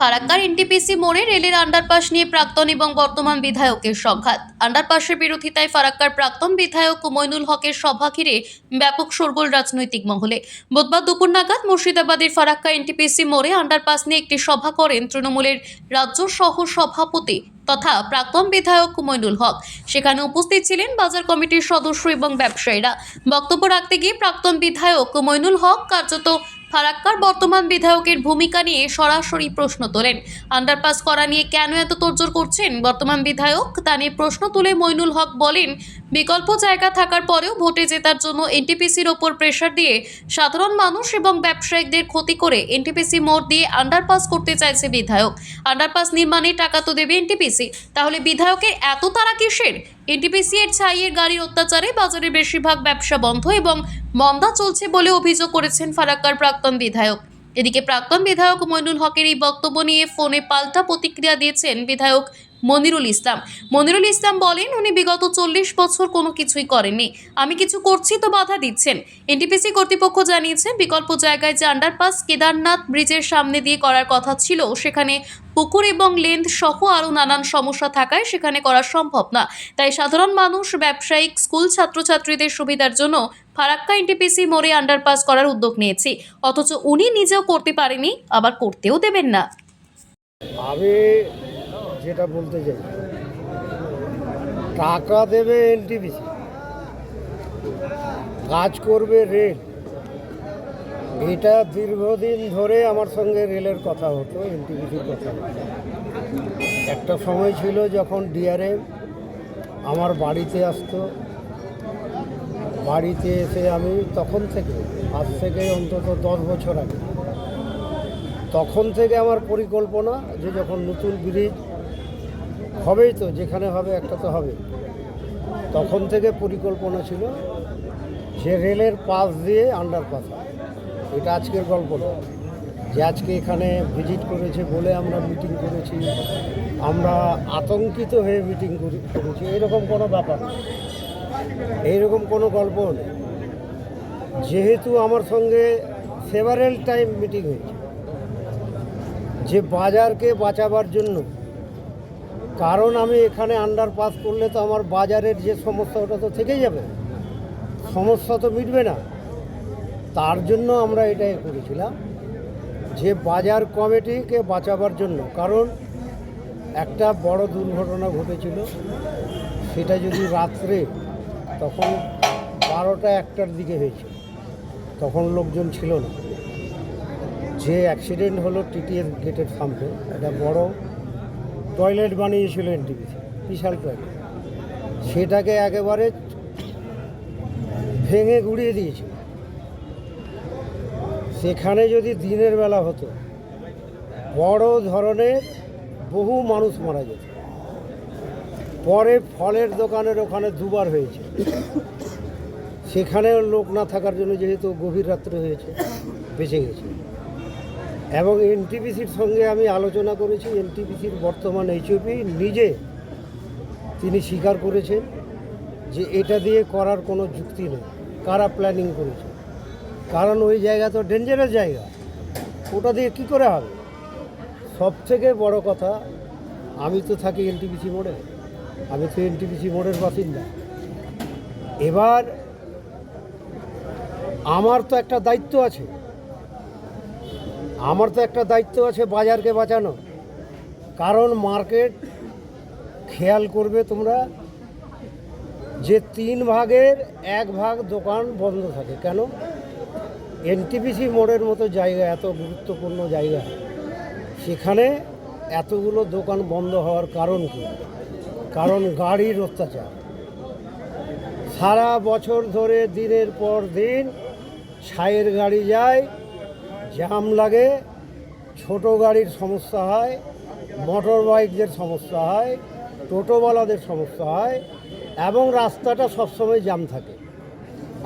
ফারাক্কার NTPC মোড়ে রেলের underpass নিয়ে প্রাক্তন এবং বর্তমান বিধায়কের সংঘাত। আন্ডারপাসের বিরোধিতায় ফারাক্কার প্রাক্তন বিধায়ক মইনুল হকের সভা ঘিরে ব্যাপক শোরগোল রাজনৈতিক মহলে। বুধবার দুপুর নাগাদ মুর্শিদাবাদের ফারাক্কা এনটিপিসি মোড়ে আন্ডারপাস নিয়ে একটি সভা করেন তৃণমূলের রাজ্য সহ সভাপতি তথা প্রাক্তন বিধায়ক মইনুল হক। সেখানে উপস্থিত ছিলেন বাজার কমিটির সদস্য এবং ব্যবসায়ীরা। বক্তব্য রাখতে গিয়ে প্রাক্তন বিধায়ক মইনুল হক কার্যত ফারাক্কার বর্তমান বিধায়কের ভূমিকা নিয়ে সরাসরি প্রশ্ন তোলেন। আন্ডারপাস করা নিয়ে কেন এত তোড়জোড় করছেন বর্তমান বিধায়ক? তা নিয়ে প্রশ্ন তুলে মইনুল হক বলেন, বিকল্প জায়গা থাকার পরেও ভোটে জেতার জন্য এনটিপিসির ওপর প্রেশার দিয়ে সাধারণ মানুষ এবং ব্যবসায়িকদের ক্ষতি করে এনটিপিসি মোড় দিয়ে আন্ডারপাস করতে চাইছে বিধায়ক। আন্ডারপাস নির্মাণে টাকা তো দেবে এনটিপিসি। তাহলে বিধায়কের এত তারা কিসের? এনটিপিসি এর ছাইয়ের গাড়ির অত্যাচারে বাজারের বেশিরভাগ ব্যবসা বন্ধ এবং মন্দা চলছে বলে অভিযোগ করেছেন ফারাক্কার প্রাক্তন বিধায়ক। এদিকে প্রাক্তন বিধায়ক মইনুল হকের এই বক্তব্য নিয়ে ফোনে পাল্টা প্রতিক্রিয়া দিয়েছেন বিধায়ক মনিরুল ইসলাম। মনিরুল ইসলাম বলেন, উনি বিগত চল্লিশ বছর কোনো কিছুই করেননি। আমি কিছু করছি তো বাধা দিচ্ছেন। এনটিপিসি কর্তৃপক্ষ জানিয়েছে, বিকল্প জায়গায় যে আন্ডারপাস কেদারনাথ ব্রিজের সামনে দিয়ে করার কথা ছিল, সেখানে পুকুর এবং লেন্থ সহ আরও নানান সমস্যা থাকায় সেখানে করা সম্ভব না। তাই সাধারণ মানুষ, ব্যবসায়িক, স্কুল ছাত্রছাত্রীদের সুবিধার জন্য ফারাক্কা এনটিপিসি মোড়ে আন্ডারপাস করার উদ্যোগ নিয়েছি। অথচ উনি নিজেও করতে পারেনি, আবার করতেও দেবেন না। আমি যেটা বলতে চাই। টাকা দেবে এনটিপিসি কাজ করবে রেল। এটা দীর্ঘদিন ধরে আমার সঙ্গে রেলের কথা হতো এনটিপিসির কথা একটা সময় ছিল যখন ডিআরএম আমার বাড়িতে আসতো। বাড়িতে এসে আমি তখন থেকে, আজ থেকে অন্তত দশ বছর আগে, তখন থেকে আমার পরিকল্পনা যে যখন নতুন ব্রিজ হবেই তো, যেখানে হবে একটা তো হবে। তখন থেকে পরিকল্পনা ছিল যে রেলের পাশ দিয়ে আন্ডারপাস। এটা আজকের গল্প না যে আজকে এখানে ভিজিট করেছে বলে আমরা মিটিং করেছি, আমরা আতঙ্কিত হয়ে মিটিং করেছি, এরকম কোনো ব্যাপার এইরকম কোনো গল্প নেই। যেহেতু আমার সঙ্গে সেভারেল টাইম মিটিং হয়েছে, যে বাজারকে বাঁচাবার জন্য কারণ আমি এখানে আন্ডার পাস করলে তো আমার বাজারের যে সমস্যা, ওটা তো থেকেই যাবে। সমস্যা তো মিটবে না। তার জন্য আমরা এটাই করেছিলাম যে বাজার কমিটিকে বাঁচাবার জন্য। কারণ একটা বড় দুর্ঘটনা ঘটেছিল, সেটা যদি রাত্রে তখন বারোটা একটার দিকে হয়েছে, তখন লোকজন ছিল না। যে অ্যাক্সিডেন্ট হলো টিটিএস গেটের সামনে, একটা বড় টয়লেট বানিয়েছিল এনটিপিসি বিশাল টয়লেট। সেটাকে একেবারে ভেঙে গুড়িয়ে দিয়েছিল। সেখানে যদি দিনের বেলা হতো, বড় ধরনের বহু মানুষ মারা যেত। পরে ফলের দোকানের ওখানে দুবার হয়েছে। সেখানেও লোক না থাকার জন্য যেহেতু গভীর রাত্রে হয়েছে, বেঁচে গেছে। এবং এনটিপিসির সঙ্গে আমি আলোচনা করেছি। এনটিপিসির বর্তমান এইচওপি নিজে তিনি স্বীকার করেছেন যে এটা দিয়ে করার কোনো যুক্তি নেই। কারা প্ল্যানিং করেছে? কারণ ওই জায়গা তো ডেঞ্জারাস জায়গা। ওটা দিয়ে কী করে হবে? সব থেকে বড় কথা, আমি তো থাকি এনটিপিসি মোড়ে। আমি তো এনটিপিসি মোড়ের বাসিন্দা। এবার আমার তো একটা দায়িত্ব আছে। আমার তো একটা দায়িত্ব আছে বাজারকে বাঁচানো। কারণ মার্কেট খেয়াল করবে তোমরা যে তিন ভাগের এক ভাগ দোকান বন্ধ থাকে। কেন? এনটিপিসি মোড়ের মতো জায়গা, এত গুরুত্বপূর্ণ জায়গা। সেখানে এতগুলো দোকান বন্ধ হওয়ার কারণ কি? কারণ গাড়ির অত্যাচার। সারা বছর ধরে দিনের পর দিন ছায়ের গাড়ি যায় জ্যাম লাগে, ছোট গাড়ির সমস্যা হয় মোটর বাইকদের সমস্যা হয় টোটোওয়ালাদের সমস্যা হয়, এবং রাস্তাটা সবসময় জ্যাম থাকে।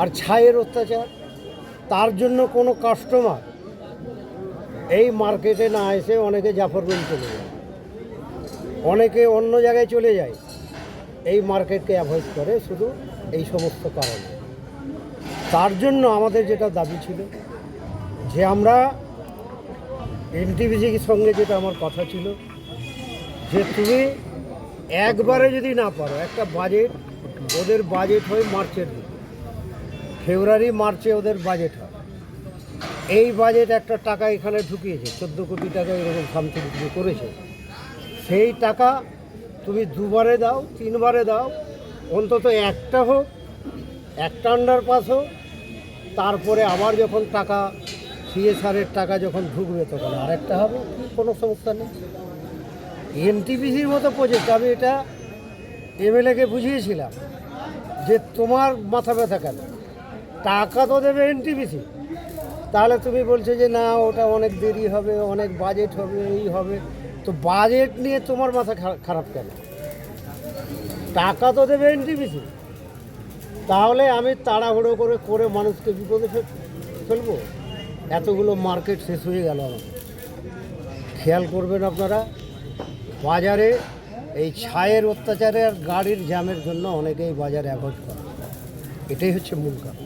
আর ছায়ের অত্যাচার, তার জন্য কোনো কাস্টমার এই মার্কেটে না এসে অনেকে জাফরগঞ্জ চলে যায়। অনেকে অন্য জায়গায় চলে যায়, এই মার্কেটকে অ্যাভয়েড করে শুধু এই সমস্ত কারণে। তার জন্য আমাদের যেটা দাবি ছিল যে আমরা এনটিভিসির সঙ্গে যেটা আমার কথা ছিল, যে তুমি একবারে যদি না পারো, একটা বাজেট ওদের বাজেট হয় মার্চের দিকে। ফেব্রুয়ারি, মার্চে ওদের বাজেট হয়। এই বাজেট একটা টাকা এখানে ঢুকিয়েছে, চোদ্দ কোটি টাকা এরকম সামথিং কিছু করেছে। সেই টাকা তুমি দুবারে দাও, তিনবারে দাও, অন্তত একটা হোক, একটা আন্ডার পাস হোক, তারপরে আবার যখন টাকা সিএসআরের টাকা যখন ঢুকবে তখন আরেকটা হবে, কোনো সমস্যা নেই। এনটিপিসির মতো প্রজেক্ট আমি এটা এমএলএকে বুঝিয়েছিলাম যে তোমার মাথা ব্যথা কেন? টাকা তো দেবে এনটিপিসি। তাহলে তুমি বলছো যে না, ওটা অনেক দেরি হবে, অনেক বাজেট হবে, এই হবে। তো বাজেট নিয়ে তোমার মাথা খারাপ কেন? টাকা তো দেবে এনটিপিসি। তাহলে আমি তাড়াহুড়ো করে করে মানুষকে বিপদে ফেলব? এতগুলো মার্কেট শেষ হয়ে গেল আমার। খেয়াল করবেন আপনারা, বাজারে এই ছায়ের অত্যাচারে আর গাড়ির জ্যামের জন্য অনেকেই বাজার অ্যাভয়েড করে। এটাই হচ্ছে মূল কারণ।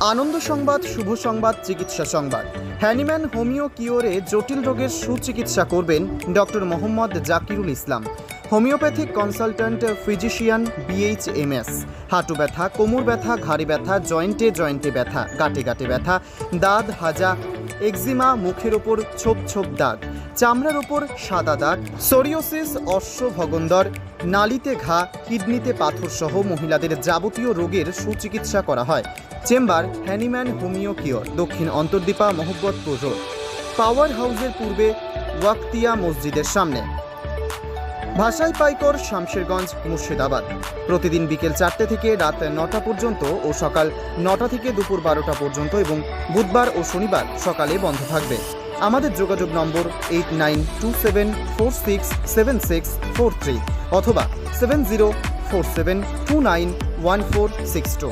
আনন্দ সংবাদ, শুভ সংবাদ, চিকিৎসা সংবাদ। হ্যানিম্যান হোমিও কিওরে জটিল রোগের সুচিকিৎসা করবেন doctor Mohammad Zakirul Islam. Homeopathic consultant physician BHMS হাঁটু ব্যথা, কোমর ব্যথা, ঘাড়ি ব্যথা, জয়েন্টে জয়েন্টে ব্যথা, গাঁটে গাঁটে ব্যথা, দাঁত, হাজা, এক্সিমা, মুখের ওপর ছোপ ছোপ দাগ, চামড়ার ওপর সাদা দাগ, সোরিওসিস অশ্বভগন্দর নালিতে ঘা, কিডনিতে পাথর সহ মহিলাদের যাবতীয় রোগের সুচিকিৎসা করা হয়। চেম্বার, হ্যানিম্যান হোমিও কিওর, দক্ষিণ অন্তর্দীপা মোহব্বতপুর রোড। পাওয়ার হাউসের পূর্বে ওয়াক্তিয়া মসজিদের সামনে। ভাষাই পাইকর, শামশেরগঞ্জ, মুর্শিদাবাদ। প্রতিদিন বিকেল চারটে থেকে রাত নটা পর্যন্ত ও সকাল নটা থেকে দুপুর বারোটা পর্যন্ত এবং বুধবার ও শনিবার সকালে বন্ধ থাকবে। আমাদের যোগাযোগ number eight nine two seven four six seven six four three অথবা seven zero four seven two nine one four six two.